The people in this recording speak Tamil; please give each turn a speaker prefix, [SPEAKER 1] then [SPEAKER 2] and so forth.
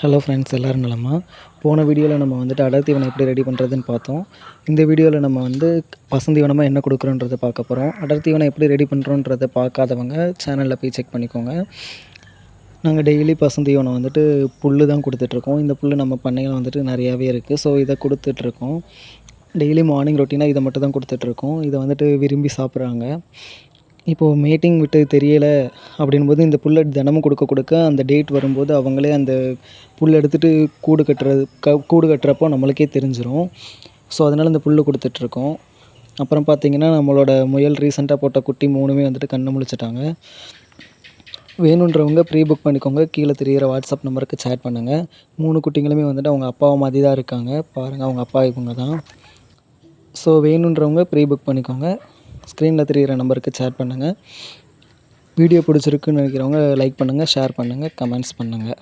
[SPEAKER 1] ஹலோ ஃப்ரெண்ட்ஸ் எல்லோரும் நலமா? போன வீடியோவில் நம்ம வந்துட்டு அடர்த்தி தீவனம் எப்படி ரெடி பண்ணுறதுன்னு பார்த்தோம். இந்த வீடியோவில் நம்ம வந்து பசுந்தீவனமாக என்ன கொடுக்குறோன்றதை பார்க்க போகிறோம் அடர் எப்படி ரெடி பண்ணுறோன்றதை பார்க்காதவங்க சேனலில் போய் செக் பண்ணிக்கோங்க. நாங்கள் டெய்லி பசுந்தீவனம் வந்துட்டு புல்லு தான் கொடுத்துட்ருக்கோம். இந்த புல் நம்ம பண்ணையில் வந்துட்டு நிறையாவே இருக்குது ஸோ இதை கொடுத்துட்ருக்கோம். டெய்லி மார்னிங் ரொட்டீனாக இதை மட்டும் தான் கொடுத்துட்ருக்கோம். இதை வந்துட்டு விரும்பி சாப்பிட்றாங்க. இப்போது மீட்டிங் விட்டு தெரியலை அப்படின்போது இந்த புல்லை தினமும் கொடுக்க கொடுக்க அந்த டேட் வரும்போது அவங்களே அந்த புல் எடுத்துகிட்டு கூடு கட்டுறது க கூடு கட்டுறப்போ நம்மளுக்கே தெரிஞ்சிடும் ஸோ அதனால் இந்த புல் கொடுத்துட்ருக்கோம். அப்புறம் பார்த்திங்கன்னா நம்மளோட முயல் ரீசெண்டாக போட்ட குட்டி மூணுமே வந்துட்டு கண்ணு முழிச்சிட்டாங்க. வேணுன்றவங்க ப்ரீ புக் பண்ணிக்கோங்க. கீழே தெரிகிற வாட்ஸ்அப் நம்பருக்கு சேட் பண்ணுங்கள் மூணு குட்டிங்களுமே வந்துட்டு அவங்க அப்பாவை மாதிரி தான் இருக்காங்க. பாருங்கள் அவங்க அப்பா இவங்க தான் ஸோ வேணுன்றவங்க ப்ரீ புக் பண்ணிக்கோங்க. ஸ்க்ரீனில் தெரிகிற நம்பருக்கு சேட் பண்ணுங்கள் வீடியோ பிடிச்சிருக்குன்னு நினைக்கிறவங்க லைக் பண்ணுங்கள் ஷேர் பண்ணுங்கள் கமெண்ட்ஸ் பண்ணுங்கள்